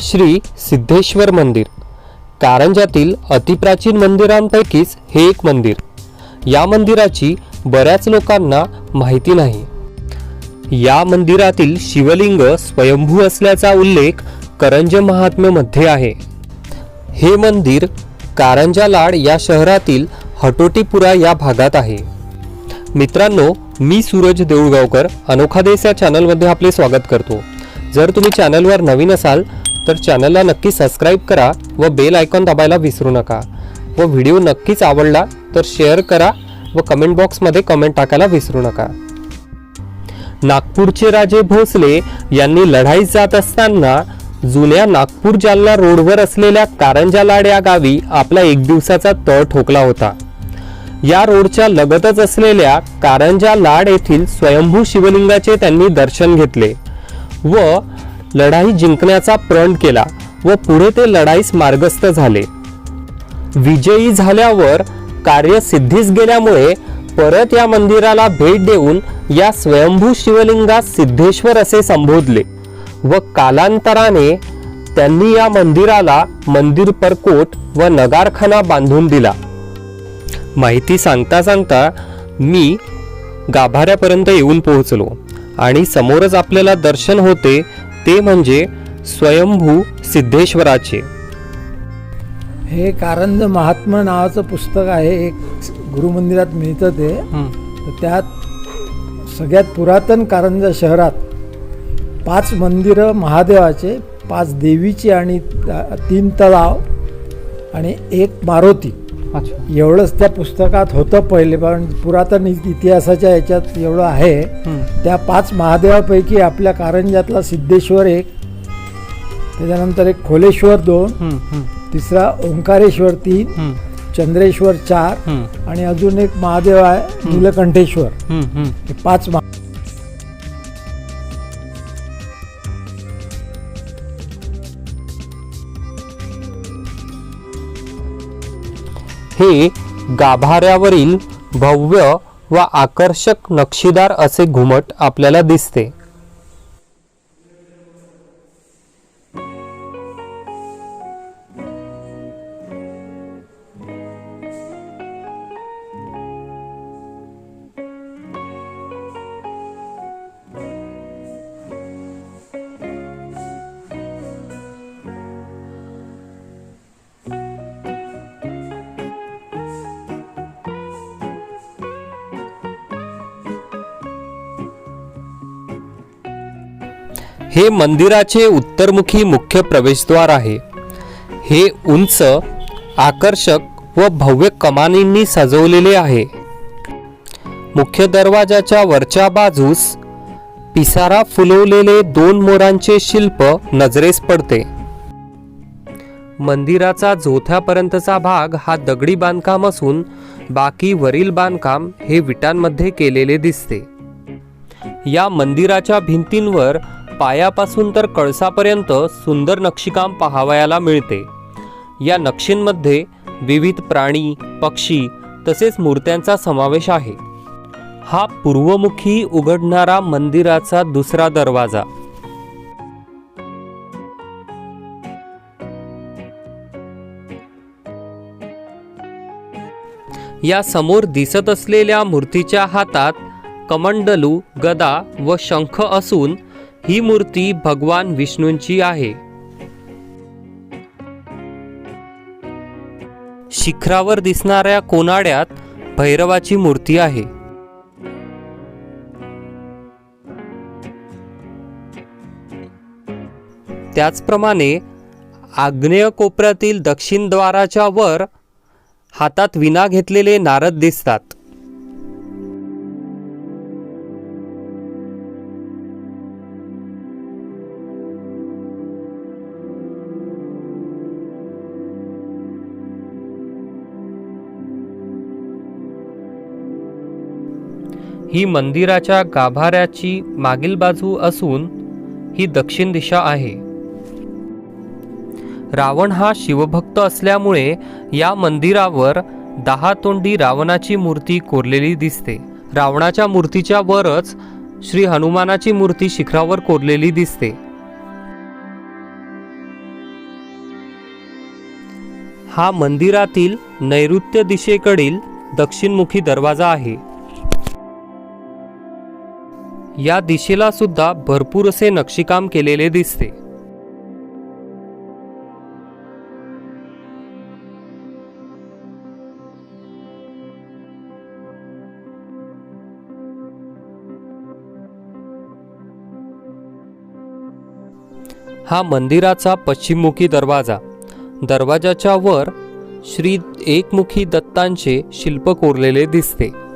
श्री सिद्धेश्वर मंदिर. कारंजातील अतिप्राचीन मंदिरांपैकीच हे एक मंदिर. या मंदिराची बऱ्याच लोकांना माहिती नाही. या मंदिरातील शिवलिंग स्वयंभू असल्याचा उल्लेख करंज महात्म्यमध्ये आहे. हे मंदिर कारंजा लाड या शहरातील हटोटीपुरा या भागात आहे. मित्रांनो मी सूरज देऊळगावकर अनोखा देश या चॅनलमध्ये आपले स्वागत करतो. जर तुम्ही चॅनलवर नवीन असाल तर चॅनलला नक्की सबस्क्राईब करा व बेल आयकॉन दाबायला विसरू नका. व व्हिडिओ नक्कीच आवडला तर शेअर करा व कमेंट बॉक्समध्ये कमेंट टाकायला विसरू नका. नागपूरचे राजे भोसले यांनी लढाईत जात असताना जुन्या नागपूर जालना रोडवर असलेल्या कारंजा लाड या गावी आपला एक दिवसाचा तळ ठोकला होता. या रोडच्या लगतच असलेल्या कारंजा लाड येथील स्वयंभू शिवलिंगाचे त्यांनी दर्शन घेतले व लढाई जिंकण्याचा प्रण केला व पुढे ते लढाईस मार्गस्थ झाले. विजयी झाल्यावर कार्य सिद्धीस गेल्यामुळे परत या मंदिराला भेट देऊन या स्वयंभू शिवलिंगास सिद्धेश्वर असे संबोधले व कालांतराने त्यांनी या मंदिराला मंदिर परकोट व नगारखाना बांधून दिला. माहिती सांगता सांगता मी गाभाऱ्यापर्यंत येऊन पोहोचलो आणि समोरच आपल्याला दर्शन होते ते म्हणजे स्वयंभू सिद्धेश्वराचे. हे कारंज महात्मा नावाचं पुस्तक आहे एक गुरुमंदिरात मिळतं ते. तर त्यात सगळ्यात पुरातन कारंजा शहरात पाच मंदिरं महादेवाचे पाच देवीची आणि तीन तलाव आणि एक मारुती. एवढंच त्या पुस्तकात होतं पहिले पण पुरातन इतिहासाच्या याच्यात एवढं आहे. त्या पाच महादेवापैकी आपल्या कारंजातला सिद्धेश्वर एक त्याच्यानंतर एक खोलेश्वर दोन तिसरा ओंकारेश्वर तीन चंद्रेश्वर चार आणि अजून एक महादेव आहे नीलकंठेश्वर. हे पाच महा हे गाभाऱ्यावरील भव्य व आकर्षक नक्षीदार असे घुमट आपल्याला दिसते. हे मंदिराचे उत्तरमुखी मुख्य प्रवेशद्वार आहे. हे उंच आकर्षक व भव्य कमानींनी सजवलेले आहे. मुख्य दरवाजाच्या वरच्या बाजूस पिसारा फुलवलेले दोन मोरांचे शिल्प नजरेस पडते. मंदिराचा जोथ्यापर्यंतचा भाग हा दगडी बांधकाम असून बाकी वरील बांधकाम हे विटांमध्ये केलेले दिसते. या मंदिराच्या भिंतींवर पायापासून तर कळसापर्यंत सुंदर नक्षीकाम पाहावयाला मिळते. या नक्षींमध्ये विविध प्राणी पक्षी तसेच मूर्त्यांचा समावेश आहे. हा पूर्वमुखी उघडणारा मंदिराचा दुसरा दरवाजा. या समोर दिसत असलेल्या मूर्तीच्या हातात कमंडलू गदा व शंख असून ही मूर्ती भगवान विष्णूंची आहे. शिखरावर दिसणाऱ्या कोनाड्यात भैरवाची मूर्ती आहे. त्याचप्रमाणे आग्नेय कोपऱ्यातील दक्षिण द्वाराच्या वर हातात विना घेतलेले नारद दिसतात. ही मंदिराच्या गाभाऱ्याची मागील बाजू असून ही दक्षिण दिशा आहे. रावण हा शिवभक्त असल्यामुळे या मंदिरावर दहा तोंडी रावणाची मूर्ती कोरलेली दिसते. रावणाच्या मूर्तीच्या वरच श्री हनुमानाची मूर्ती शिखरावर कोरलेली दिसते. हा मंदिरातील नैऋत्य दिशेकडील दक्षिणमुखी दरवाजा आहे. या दिशेला सुद्धा भरपूर असे नक्षीकाम केलेले दिसते. हा मंदिराचा पश्चिममुखी दरवाजा. दरवाजाच्या वर श्री एकमुखी दत्तांचे शिल्प कोरलेले दिसते.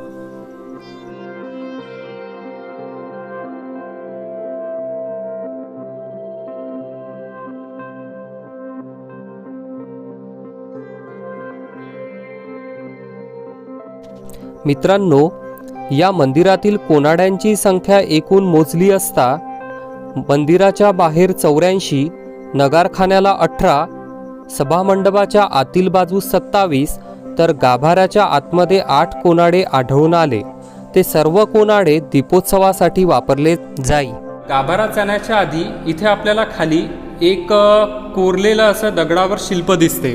मित्रांनो या मंदिरातील कोनाड्यांची संख्या एकूण मोजली असता मंदिराच्या बाहेर चौऱ्याऐंशी नगारखान्याला अठरा सभामंडपाच्या आतील बाजू सत्तावीस तर गाभाऱ्याच्या आतमध्ये आठ कोनाडे आढळून आले. ते सर्व कोनाडे दीपोत्सवासाठी वापरले जाई. गाभारा जाण्याच्या आधी इथे आपल्याला खाली एक कोरलेलं असं दगडावर शिल्प दिसते.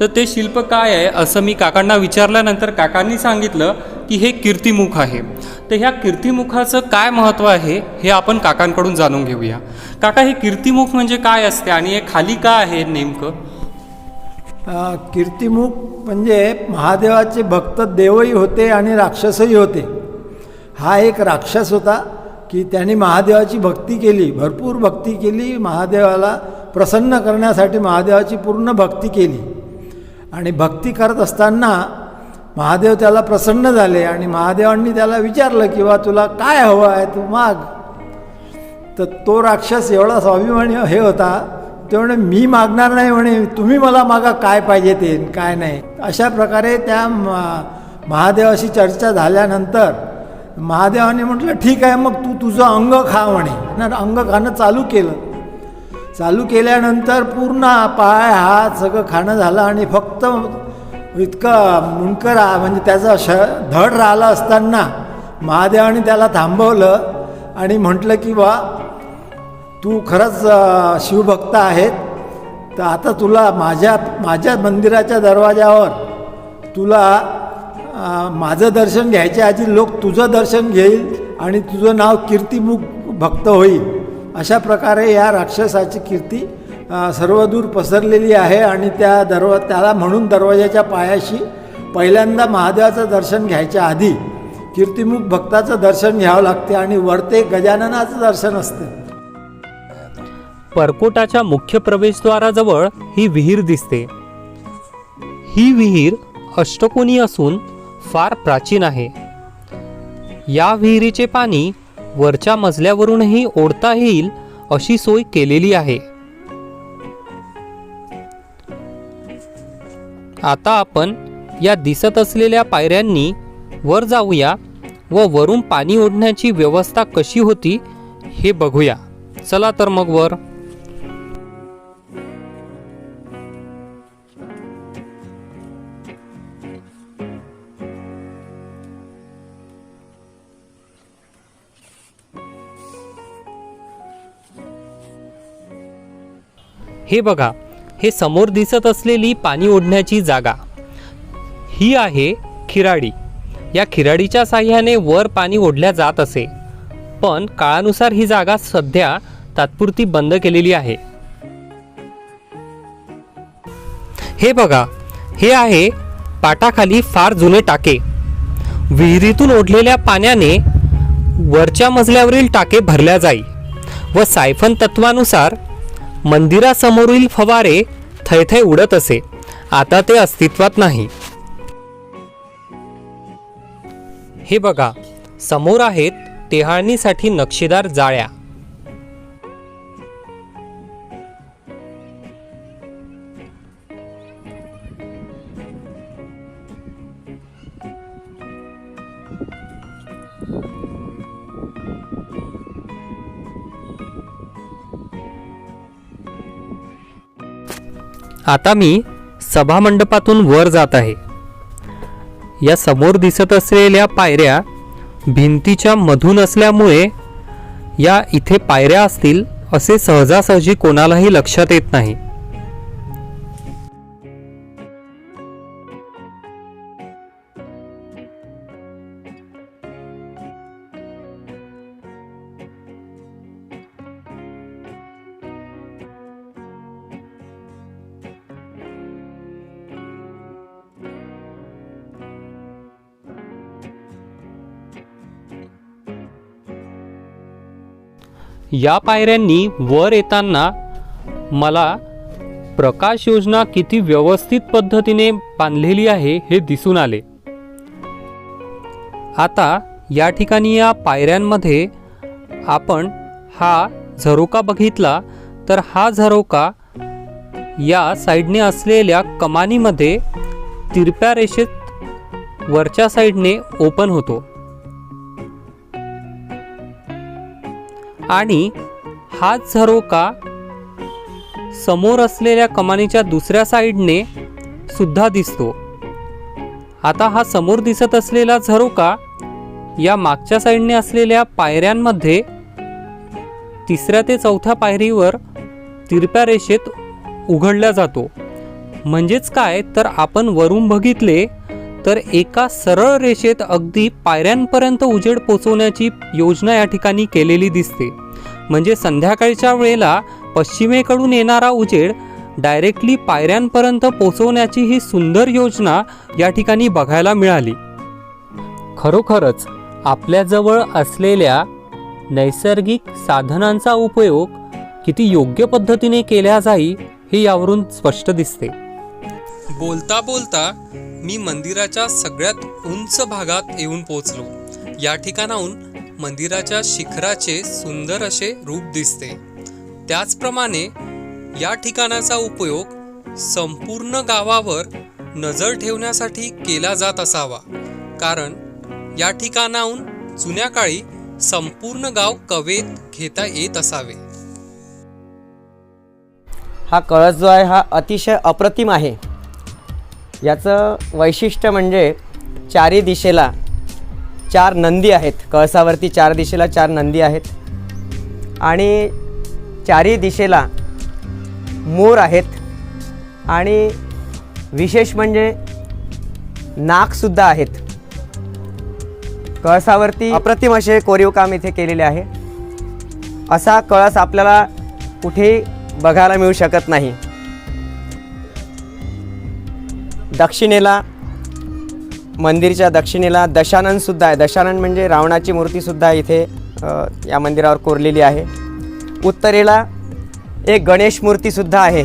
तर ते शिल्प काय आहे असं मी काकांना विचारल्यानंतर काकांनी सांगितलं की हे कीर्तिमुख आहे. तर ह्या कीर्तिमुखाचं काय महत्त्व आहे हे आपण काकांकडून जाणून घेऊया. काका हे कीर्तिमुख म्हणजे काय असते आणि हे खाली का आहे नेमकं? कीर्तिमुख म्हणजे महादेवाचे भक्त देवही होते आणि राक्षसही होते. हा एक राक्षस होता की त्याने महादेवाची भक्ती केली भरपूर भक्ती केली महादेवाला प्रसन्न करण्यासाठी महादेवाची पूर्ण भक्ती केली. आणि भक्ती करत असताना महादेव त्याला प्रसन्न झाले आणि महादेवांनी त्याला विचारलं की बा तुला काय हवं आहे? तू माग. तर तो राक्षस एवढा स्वाभिमानी हे होता. ते म्हणे मी मागणार नाही म्हणे. तुम्ही मला मागा. काय पाहिजे ते? काय नाही. अशा प्रकारे त्या महादेवाशी चर्चा झाल्यानंतर महादेवाने म्हटलं ठीक आहे मग तू तुझं अंग खा म्हणे. ना अंग खाणं चालू केलं. चालू केल्यानंतर पूर्ण पाय हात सगळं खाणं झालं आणि फक्त इतकं मुंडकर आ- म्हणजे त्याचा श धड राहिला असताना महादेवाने त्याला थांबवलं आणि म्हटलं की बा तू खरंच शिवभक्त आहेत. तर आता तुला माझ्या माझ्या मंदिराच्या दरवाजावर तुला माझं दर्शन घ्यायच्या आधी लोक तुझं दर्शन घेईल आणि तुझं नाव कीर्तिमुख भक्त होईल. अशा प्रकारे या राक्षसाची कीर्ती सर्वदूर पसरलेली आहे आणि त्या दरवा त्याला म्हणून दरवाजाच्या पायाशी पहिल्यांदा महादेवाचं दर्शन घ्यायच्या आधी कीर्तिमुख भक्ताचं दर्शन घ्यावं लागते आणि वरते गजाननाचं दर्शन असतं. परकोटाच्या मुख्य प्रवेशद्वाराजवळ ही विहीर दिसते. ही विहीर अष्टकोनी असून फार प्राचीन आहे. या विहिरीचे पाणी वरच्या मजल्यावरूनही ओढता येईल अशी सोय केलेली आहे. आता आपण या दिसत असलेल्या पायऱ्यांनी वर जाऊया व वरून पाणी ओढण्याची व्यवस्था कशी होती हे बघूया. चला तर मग वर. हे बघा हे समोर दिसत असलेली पाणी ओढण्याची जागा. ही आहे खिराडी. या खिराडीच्या साह्याने वर पाणी ओढल्या जात असे. पण काळानुसार ही जागा सध्या तात्पुरती बंद केलेली आहे. हे बघा हे आहे पाटाखाली फार जुने टाके. विहिरीतून ओढलेल्या पाण्याने वरच्या मजल्यावरील टाके भरल्या जाई व सायफन तत्वानुसार मंदिरासमोरील फवारे थैथै उडत असे. आता ते अस्तित्वात नाही. हे बघा समोर आहेत टेहाळणीसाठी नक्षीदार जाळ्या. आता मी सभामंडपातून वर जात आहे. या समोर दिसत असलेल्या पायऱ्या भिंतीच्या मधून असल्यामुळे या इथे पायऱ्या असतील असे सहजासहजी कोणालाही लक्षात येत नाही. या पायऱ्यांनी वर येताना मला प्रकाश योजना किती व्यवस्थित पद्धतीने बांधलेली आहे हे दिसून आले. आता या ठिकाणी या पायऱ्यांमध्ये आपण हा झरोका बघितला तर हा झरोका या साईडने असलेल्या कमानीमध्ये तिरप्या रेषेत वरच्या साईडने ओपन होतो. आणि हाच झरोका समोर असलेल्या कमानीच्या दुसऱ्या साईडने सुद्धा दिसतो. आता हा समोर दिसत असलेला झरोका या मागच्या साईडने असलेल्या पायऱ्यांमध्ये तिसऱ्या ते चौथ्या पायरीवर तिरप्या रेषेत उघडला जातो. म्हणजेच काय? तर आपण वरून बघितले तर एका सरळ रेषेत अगदी पायऱ्यांपर्यंत उजेड पोचवण्याची योजना या ठिकाणी केलेली दिसते. म्हणजे संध्याकाळच्या वेळेला पश्चिमेकडून येणारा उजेड डायरेक्टली पायऱ्यांपर्यंत पोचवण्याची ही सुंदर योजना या ठिकाणी बघायला मिळाली. खरोखरच आपल्याजवळ असलेल्या नैसर्गिक साधनांचा उपयोग किती योग्य पद्धतीने केला जाई हे यावरून स्पष्ट दिसते. बोलता बोलता मी मंदिराच्या सगळ्यात उंच भागात येऊन पोचलो. या ठिकाणाहून मंदिराच्या शिखराचे सुंदर असे रूप दिसते. त्याचप्रमाणे या ठिकाणाचा उपयोग संपूर्ण गावावर नजर ठेवण्यासाठी केला जात असावा. कारण या ठिकाणाहून जुन्या काळी संपूर्ण गाव कवेत घेता येत असावे. हा कळस जो आहे हा अतिशय अप्रतिम आहे. याचं वैशिष्ट्य म्हणजे चारी दिशेला चार नंदी आहेत. कळसावरती चार दिशेला चार नंदी आहेत. आणि चारी दिशेला मोर आहेत. आणि विशेष म्हणजे नाकसुद्धा आहेत. कळसावरती अप्रतिम असे कोरीव काम इथे केलेले आहे. असा कळस आपल्याला कुठेही बघायला मिळू शकत नाही. दक्षिणेला मंदिरच्या दक्षिणेला दशाननसुद्धा आहे. दशानन म्हणजे रावणाची मूर्तीसुद्धा इथे या मंदिरावर कोरलेली आहे. उत्तरेला एक गणेश मूर्तीसुद्धा आहे.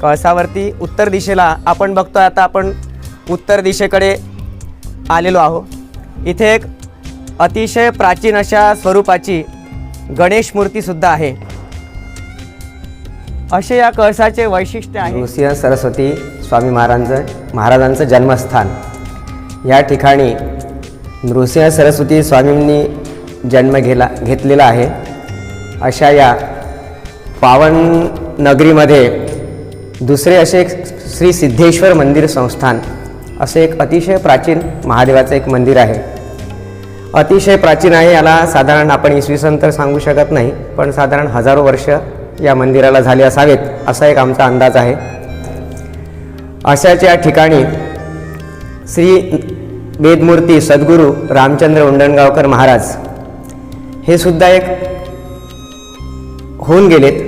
कळसावरती उत्तर दिशेला आपण बघतो आता आपण उत्तर दिशेकडे आलेलो आहो. इथे एक अतिशय प्राचीन अशा स्वरूपाची गणेश मूर्तीसुद्धा आहे. असे या कळसाचे वैशिष्ट्य आहे. नृसिंह सरस्वती स्वामी महाराजांचं महाराजांचं जन्मस्थान. या ठिकाणी नृसिंह सरस्वती स्वामींनी जन्म घेला घेतलेला आहे. अशा या पावन नगरीमध्ये दुसरे असे एक श्री सिद्धेश्वर मंदिर संस्थान असे एक अतिशय प्राचीन महादेवाचं एक मंदिर आहे. अतिशय प्राचीन आहे याला साधारण आपण इसवी सन तर सांगू शकत नाही पण साधारण हजारो वर्ष या मंदिराला झाले असावेत असा एक आमचा अंदाज आहे. अशाच या ठिकाणी श्री वेदमूर्ती सद्गुरू रामचंद्र उंडणगावकर महाराज हे सुद्धा एक होऊन गेलेत.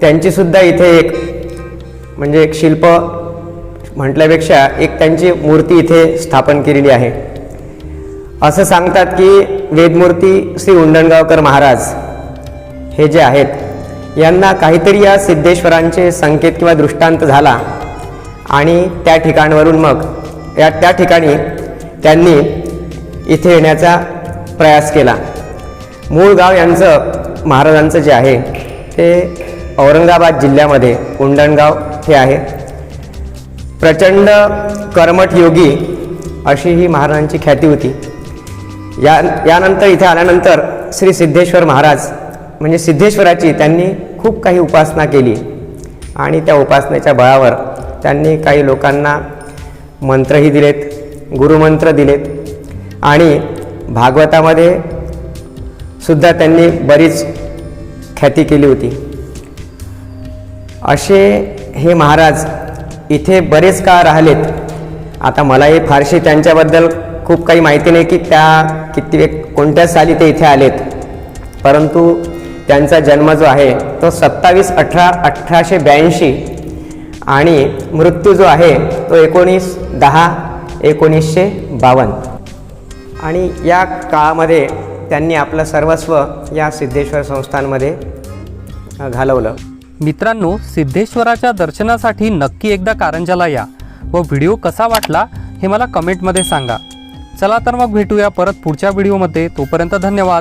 त्यांचीसुद्धा इथे एक म्हणजे एक शिल्प म्हटल्यापेक्षा एक त्यांची मूर्ती इथे स्थापन केलेली आहे. असं सांगतात की वेदमूर्ती श्री उंडणगावकर महाराज हे जे आहेत यांना काहीतरी या सिद्धेश्वरांचे संकेत किंवा दृष्टांत झाला. आणि त्या ठिकाणवरून मग या त्या ठिकाणी त्यांनी इथे येण्याचा प्रयास केला. मूळ गाव यांचं महाराजांचं जे आहे ते औरंगाबाद जिल्ह्यामध्ये कुंडणगाव हे आहे. प्रचंड कर्मठ योगी अशी ही महाराजांची ख्याती होती. या यानंतर इथे आल्यानंतर श्री सिद्धेश्वर महाराज म्हणजे सिद्धेश्वराची त्यांनी खूप काही उपासना केली. आणि त्या उपासनेच्या बळावर त्यांनी काही लोकांना मंत्रही दिलेत गुरुमंत्र दिलेत. आणि भागवतामध्ये सुद्धा त्यांनी बरीच ख्याती केली होती. असे हे महाराज इथे बरेच काळ राहिलेत? आता मलाही फारशी त्यांच्याबद्दल खूप काही माहिती नाही की त्या किती कोणत्या साली ते इथे आलेत. परंतु त्यांचा जन्म जो आहे तो सत्तावीस अठरा अठराशे ब्याऐंशी आणि मृत्यू जो आहे तो एकोणीस दहा एकोणीसशे बावन्न. आणि या काळामध्ये त्यांनी आपलं सर्वस्व या सिद्धेश्वर संस्थांमध्ये घालवलं. मित्रांनो सिद्धेश्वराच्या दर्शनासाठी नक्की एकदा कारंजाला या व व्हिडिओ कसा वाटला हे मला कमेंटमध्ये सांगा. चला तर मग भेटूया परत पुढच्या व्हिडिओमध्ये. तोपर्यंत धन्यवाद.